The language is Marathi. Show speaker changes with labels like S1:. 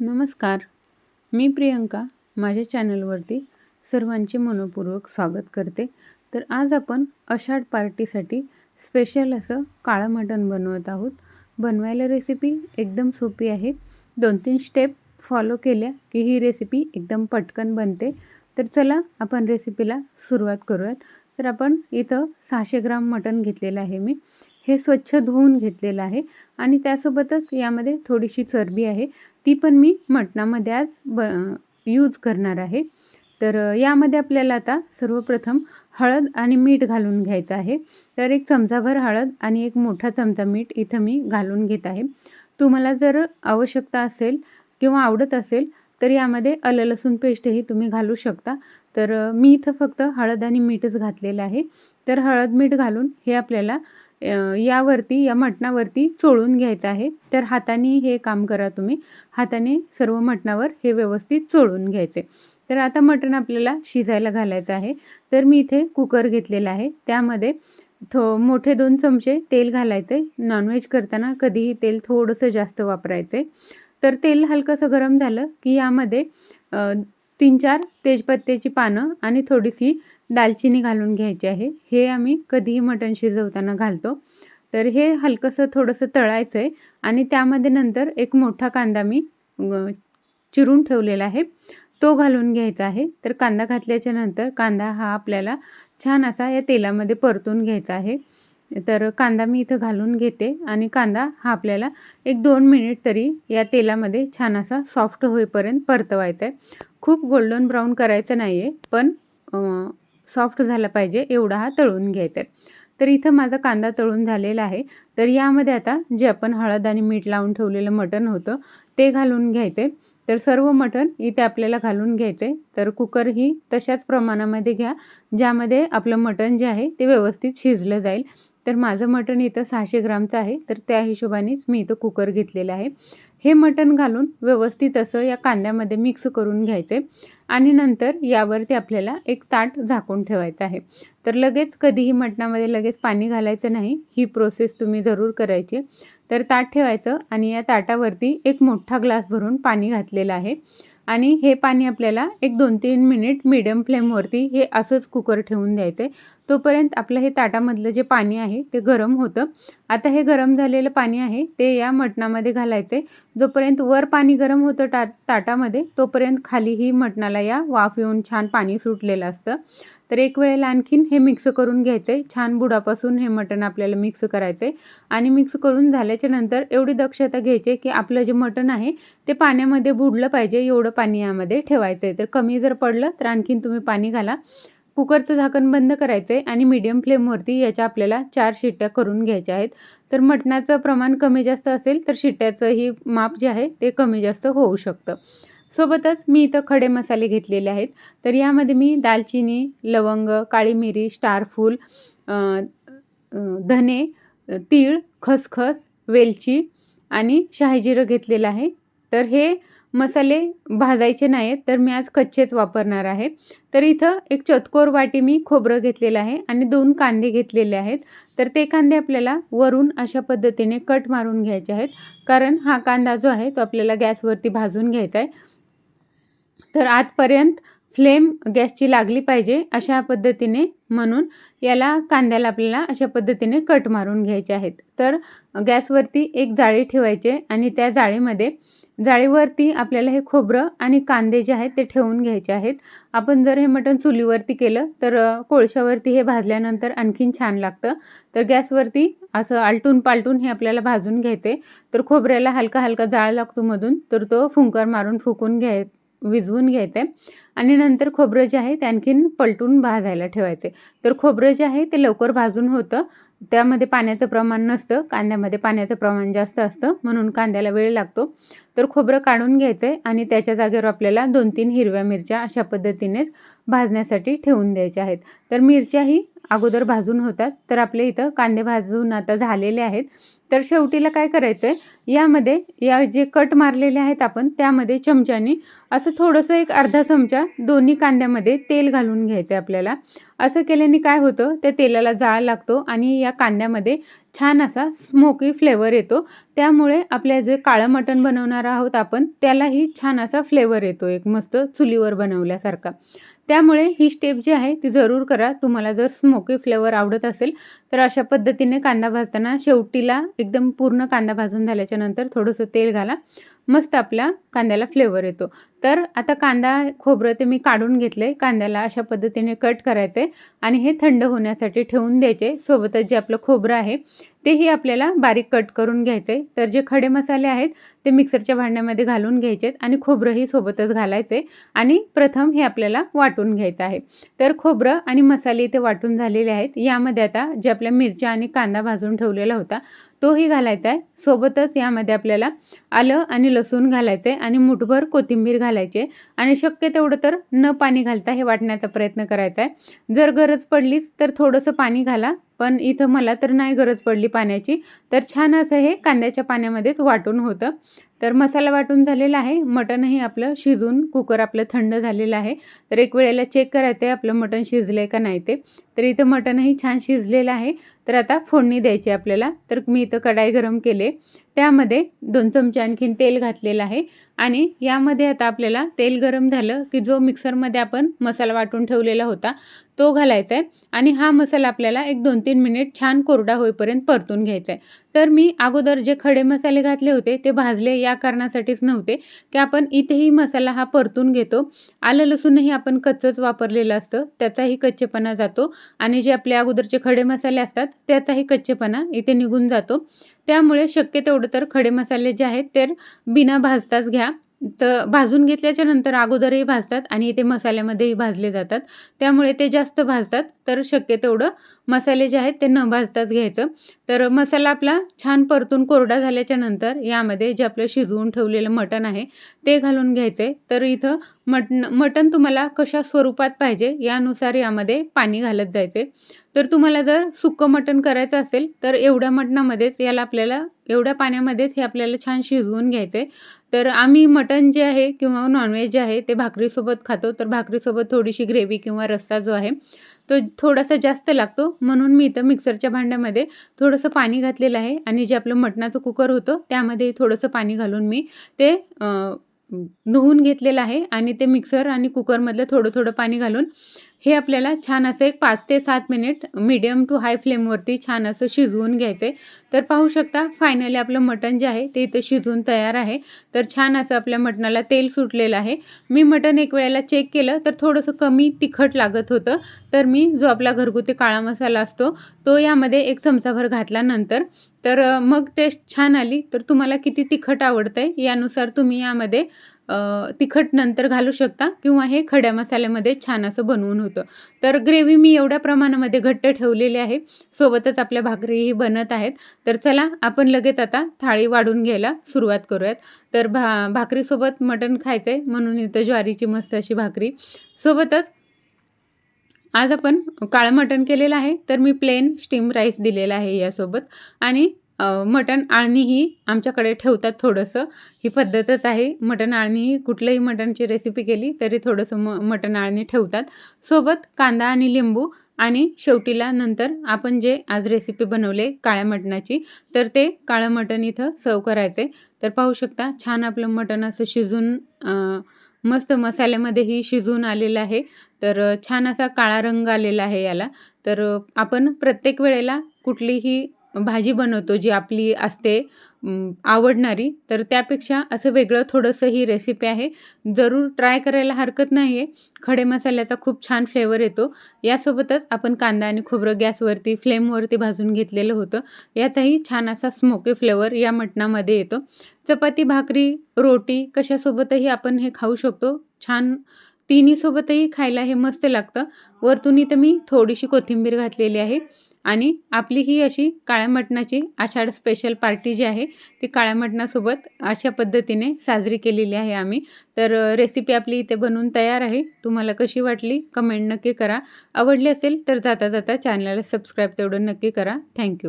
S1: नमस्कार. मी प्रियंका माझ्या चॅनलवरती सर्वांचे मनपूर्वक स्वागत करते. तर आज आपण आषाढ पार्टीसाठी स्पेशल असं काळं मटण बनवत आहोत. बनवायला रेसिपी एकदम सोपी आहे. दोन तीन स्टेप फॉलो केल्या की ही रेसिपी एकदम पटकन बनते. तर चला आपण रेसिपीला सुरुवात करूयात. तर आपण इथं सहाशे ग्राम मटण घेतलेलं आहे मी. हे स्वच्छ धुवून घेतलेलं आहे आणि त्यासोबतच यामध्ये थोडीशी चरबी आहे. ती पण मी मटणामध्ये आज ब यूज करणार आहे. तर यामध्ये आपल्याला आता सर्वप्रथम हळद आणि मीठ घालून घ्यायचं आहे. तर एक चमचाभर हळद आणि एक मोठा चमचा मीठ इथं मी घालून घेत आहे. तुम्हाला जर आवश्यकता असेल किंवा आवडत असेल तर यामध्ये आलं लसूण पेस्टही तुम्ही घालू शकता. तर मी इथं फक्त हळद आणि मीठच घातलेलं आहे. तर हळद मीठ घालून हे आपल्याला यावरती या मटणावरती चोळून घ्यायचं आहे. तर हाताने हे काम करा तुम्ही. हाताने सर्व मटणावर हे व्यवस्थित चोळून घ्यायचे. तर आता मटण आपल्याला शिजायला घालायचं आहे. तर मी इथे कुकर घेतलेला आहे. त्यामध्ये थो मोठे दोन चमचे तेल घालायचे. नॉनव्हेज करताना कधीही तेल थोडंसं जास्त वापरायचे. तर तेल हलकंसं गरम झालं की यामध्ये तीन चार तेजपत्त्याची पानं आणि थोडीशी दालचिनी घालून घ्यायची आहे. हे आम्ही कधीही मटण शिजवताना घालतो. तर हे हलकंसं थोडंसं तळायचं आहे आणि त्यामध्ये नंतर एक मोठा कांदा मी चिरून ठेवलेला आहे. तो घालून घ्यायचा आहे. तर कांदा घातल्याच्या नंतर कांदा हा आपल्याला छान असा या तेलामध्ये परतून घ्यायचा आहे. तर कांदा मी इथं घालून घेते आणि कांदा हा आपल्याला एक दोन मिनिट तरी या तेलामध्ये छान असा सॉफ्ट होईपर्यंत परतवायचा आहे खूप गोल्डन ब्राऊन करायचं नाही आहे पण सॉफ्ट झाला पाहिजे एवढा हा तळून घ्यायचा आहे. तर इथं माझा कांदा तळून झालेला आहे. तर यामध्ये आता जे आपण हळद आणि मीठ लावून ठेवलेलं मटण होतं ते घालून घ्यायचे तर सर्व मटण इथे आपल्याला घालून घ्यायचे तर कुकर ही तशाच प्रमाणामध्ये घ्या ज्यामध्ये आपलं मटण जे आहे ते व्यवस्थित शिजलं जाईल. तर माझं मटण इथं सहाशे ग्रामचं आहे. तर त्या हिशोबानेच मी इथं कुकर घेतलेलं आहे. हे मटण घालून व्यवस्थित असं या कांद्यामध्ये मिक्स करून घ्यायचे. आणि नंतर यावरती आपल्याला एक ताट झाकून ठेवायचं आहे. तर लगेच कधीही मटणामध्ये लगेच पाणी घालायचं नाही. ही प्रोसेस तुम्ही जरूर करायची तर ताट ठेवायचं आणि या ताटावरती एक मोठा ग्लास भरून पाणी घातलेलं आहे. आणि हे पाणी आपल्याला एक दोन तीन मिनिट मिडियम फ्लेमवरती हे असंच कुकर ठेवून द्यायचं आहे तोपर्यंत आपलं हे ताटामधलं जे पाणी आहे ते गरम होतं. आता हे गरम झालेलं पाणी आहे ते या मटणामध्ये घालायचं आहे जोपर्यंत वर पाणी गरम होतं टा ताटामध्ये तोपर्यंत खालीही मटणाला या वाफ येऊन छान पाणी सुटलेलं असतं. तर एक वेळेला आणखीन हे मिक्स करून घ्यायचं आहे छान बुडापासून हे मटण आपल्याला मिक्स करायचं आहे आणि मिक्स करून झाल्याच्यानंतर एवढी दक्षता घ्यायची की आपलं जे मटण आहे ते पाण्यामध्ये बुडलं पाहिजे एवढं पाणी यामध्ये ठेवायचं आहे तर कमी जर पडलं तर आणखीन तुम्ही पाणी घाला. कुकरचं झाकण बंद करायचं आहे आणि मीडियम फ्लेमवरती याच्या आपल्याला चार शिट्ट्या करून घ्यायच्या आहेत. तर मटणाचं प्रमाण कमी जास्त असेल तर शिट्ट्याचंही माप जे आहे ते कमी जास्त होऊ शकतं. सोबतच मी इथं खडे मसाले घेतलेले आहेत. तर यामध्ये मी दालचिनी लवंग काळी मिरी स्टारफूल धने तीळ खसखस वेलची आणि शाहीजिरं घेतलेलं आहे. तर हे मसाले भाजायचे नाहीत तर मी आज कच्चेच वापरणार आहे. तर इथं एक चतकोर वाटी मी खोबरं घेतलेलं आहे आणि दोन कांदे घेतलेले आहेत. तर ते कांदे आपल्याला वरून अशा पद्धतीने कट मारून घ्यायचे आहेत. कारण हा कांदा जो आहे तो आपल्याला गॅसवरती भाजून घ्यायचा आहे. तर आतपर्यंत फ्लेम गॅसची लागली पाहिजे अशा पद्धतीने म्हणून याला कांद्याला आपल्याला अशा पद्धतीने कट मारून घ्यायचे आहेत. तर गॅसवरती एक जाळी ठेवायचे आणि त्या जाळीमध्ये जाळीवरती आपल्याला हे खोबरं आणि कांदे जे आहेत ते ठेवून घ्यायचे आहेत. आपण जर हे मटण चुलीवरती केलं तर कोळशावरती हे भाजल्यानंतर आणखीन छान लागतं. तर गॅसवरती असं आलटून पालटून हे आपल्याला भाजून घ्यायचे. तर खोबऱ्याला हलका हलका जाळ लागतो मधून तर तो फुंकर मारून फुकून घ्याय विझवून घ्यायचं. आहे आणि नंतर खोबरं जे आहे ते आणखीन पलटून भाजायला ठेवायचे. तर खोबरं जे आहे ते लवकर भाजून होतं. त्यामध्ये पाण्याचं प्रमाण नसतं. कांद्यामध्ये पाण्याचं प्रमाण जास्त असतं. म्हणून कांद्याला वेळ लागतो. तर खोबरं काढून घ्यायचं आहे आणि त्याच्या जागेवर आपल्याला दोन तीन हिरव्या मिरच्या अशा पद्धतीनेच भाजण्यासाठी ठेवून द्यायच्या आहेत. तर मिरच्याही अगोदर भाजून होतात. तर आपले इथं कांदे भाजून आता झालेले आहेत. तर शेवटीला काय करायचं आहे यामध्ये या जे कट मारलेले आहेत आपण त्यामध्ये चमच्याने असं थोडंसं एक अर्धा चमचा दोन्ही कांद्यामध्ये तेल घालून घ्यायचं आहे आपल्याला. असं केल्याने काय होतं? त्या तेलाला जाळ लागतो आणि या कांद्यामध्ये छान असा स्मोकी फ्लेवर येतो. त्यामुळे आपल्या जे काळं मटण बनवणार आहोत आपण त्यालाही छान असा फ्लेवर येतो एक मस्त चुलीवर बनवल्यासारखा. त्यामुळे ही स्टेप जी आहे ती जरूर करा. तुम्हाला जर स्मोकी फ्लेवर आवडत असेल तर अशा पद्धतीने कांदा भाजताना शेवटीला एकदम पूर्ण कांदा भाजून झाल्याच्यानंतर थोडंसं तेल घाला. मस्त आपल्या कांद्याला फ्लेवर येतो. तर आता कांदा खोबरं ते मी काढून घेतले कांद्याला अशा पद्धतीने कट करायचे आणि हे थंड होण्यासाठी ठेवून द्यायचे. सोबतच जे आपलं खोबरं आहे तेही आपल्याला बारीक कट करून घ्यायचे. तर जे खडे मसाले आहेत ते मिक्सरच्या भांड्यामध्ये घालून घ्यायचेत आणि खोबरंही सोबतच घालायचे आणि प्रथम हे आपल्याला वाटून घ्यायचं आहे. तर खोबरं आणि मसाले इथे वाटून झालेले आहेत. यामध्ये आता जे आपल्या मिरच्या आणि कांदा भाजून ठेवलेला होता तोही घालायचा आहे. सोबतच यामध्ये आपल्याला आलं आणि लसूण घालायचं आहे आणि मुठभर कोथिंबीर घालायचे आणि शक्य तेवढं तर न पाणी घालता हे वाटण्याचा प्रयत्न करायचा आहे. जर गरज पडलीच तर थोडंसं पाणी घाला पण इथं मला तर नाही गरज पडली पाण्याची. तर छान असं हे कांद्याच्या पाण्यामध्येच वाटून होतं. तर मसाला वाटून झालेला आहे. मटणही आपलं शिजून कुकर आपलं थंड झालेलं आहे. तर एक वेळेला चेक करायचं आहे आपलं मटण शिजलं आहे का नाही ते. तर इथं मटणही छान शिजलेलं आहे. तर आता फोडणी द्यायची आपल्याला. तर मी इथं कढाई गरम केले. त्यामध्ये दोन चमचे आणखीन तेल घातलेलं आहे. आणि यामध्ये आता आपल्याला तेल गरम झालं की जो मिक्सरमध्ये आपण मसाला वाटून ठेवलेला होता तो घालायचा आहे. आणि हा मसाला आपल्याला एक दोन तीन मिनिट छान कोरडा होईपर्यंत परतून घ्यायचा आहे. तर मी अगोदर जे खडे मसाले घातले होते ते भाजले या कारणासाठीच नव्हते की आपण इथेही मसाला हा परतून घेतो. आलं लसूणही आपण कच्चंच वापरलेलं असतं त्याचाही कच्चेपणा जातो. आणि जे आपले अगोदरचे खडे मसाले असतात त्याचाही कच्चेपणा इथे निघून जातो. त्यामुळे शक्य तेवढं तर खडे मसाले जे आहेत ते बिना भाजताच घ्या. तर भाजून घेतल्याच्या नंतर अगोदरही भाजतात आणि ते मसाल्यामध्येही भाजले जातात. त्यामुळे ते जास्त भाजतात तर शक्य तेवढं मसाले जे आहेत ते न भाजताच घ्यायचं. तर मसाला आपला छान परतून कोरडा झाल्याच्यानंतर यामध्ये जे आपलं शिजवून ठेवलेलं मटण आहे ते घालून घ्यायचं. आहे तर इथं मटण मटण तुम्हाला कशा स्वरूपात पाहिजे यानुसार यामध्ये पाणी घालत जायचे. तर तुम्हाला जर सुक्कं मटण करायचं असेल तर एवढ्या मटणामध्येच याला आपल्याला एवढ्या पाण्यामध्येच हे आपल्याला छान शिजवून घ्यायचं. आहे तर आम्ही मटण जे आहे किंवा नॉनव्हेज जे आहे ते भाकरीसोबत खातो. तर भाकरीसोबत थोडीशी ग्रेव्ही किंवा रस्सा जो आहे तो थोडासा जास्त लागतो. म्हणून मी इथं मिक्सरच्या भांड्यामध्ये थोडंसं पाणी घातलेलं आहे आणि जे आपलं मटणाचं कुकर होतं त्यामध्ये थोडंसं पाणी घालून मी ते धुवून घेतलेलं आहे. आणि ते मिक्सर आणि कुकरमधलं थोडं थोडं पाणी घालून हे आपल्याला छान असं एक पाच ते सात मिनिट मीडियम टू हाय फ्लेमवरती छान असं शिजवून घ्यायचं. आहे तर पाहू शकता फायनली आपलं मटण जे आहे ते इथं शिजवून तयार आहे. तर छान असं आपल्या मटणाला तेल सुटलेलं आहे. मी मटण एक वेळेला चेक केलं तर थोडंसं कमी तिखट लागत होतं. तर मी जो आपला घरगुती काळा मसाला असतो तो यामध्ये एक चमचाभर घातल्यानंतर तर मग टेस्ट छान आली. तर तुम्हाला किती तिखट आवडतं आहे यानुसार तुम्ही यामध्ये तिखट नंतर घालू शकता किंवा हे खड्या मसाल्यामध्ये छान असं बनवून होतं. तर ग्रेव्ही मी एवढ्या प्रमाणामध्ये घट्ट ठेवलेली आहे. सोबतच आपल्या भाकरीही बनत आहेत. तर चला आपण लगेच आता थाळी वाढून घ्यायला सुरुवात करूयात. तर भा भाकरीसोबत मटण खायचं आहे म्हणून इथं ज्वारीची मस्त अशी भाकरी. सोबतच आज आपण काळं मटण केलेलं आहे तर मी प्लेन स्टीम राईस दिलेला आहे यासोबत. आणि मटण आळणी ही आमच्याकडे ठेवतात थोडंसं. ही पद्धतच आहे. मटण आळणी ही कुठलंही मटणची रेसिपी केली तरी थोडंसं म मटण आळणी ठेवतात. सोबत कांदा आणि लिंबू आणि शेवटीला नंतर आपण जे आज रेसिपी बनवले काळ्या मटणाची तर ते काळं मटण इथं सर्व करायचे. तर पाहू शकता छान आपलं मटण असं शिजून मस्त मसाल्यामध्येही शिजून आलेलं आहे. तर छान असा काळा रंग आलेला आहे याला. तर आपण प्रत्येक वेळेला कुठलीही भाजी बनवतो जी आपली असते आवडणारी तर त्यापेक्षा असं वेगळं थोडंसं ही रेसिपी आहे. जरूर ट्राय करायला हरकत नाही आहे खडे मसाल्याचा खूप छान फ्लेवर येतो. यासोबतच आपण कांदा आणि खोबरं गॅसवरती फ्लेमवरती भाजून घेतलेलं होतं. याचाही छान असा स्मोकी फ्लेवर या मटणामध्ये येतो. चपाती भाकरी रोटी कशासोबतही आपण हे खाऊ शकतो. छान तिन्हीसोबतही खायला हे मस्त लागतं. वरतून इथं मी थोडीशी कोथिंबीर घातलेली आहे. आणि आपली ही अशी काळ्या मटणाची आषाढ स्पेशल पार्टी जी आहे ती काळ्या मटणासोबत अशा पद्धतीने साजरी केलेली आहे आम्ही. तर रेसिपी आपली इथे बनवून तयार आहे. तुम्हाला कशी वाटली कमेंट नक्की करा. आवडली असेल तर जाता जाता चॅनलला सबस्क्राईब तेवढं नक्की करा. थँक्यू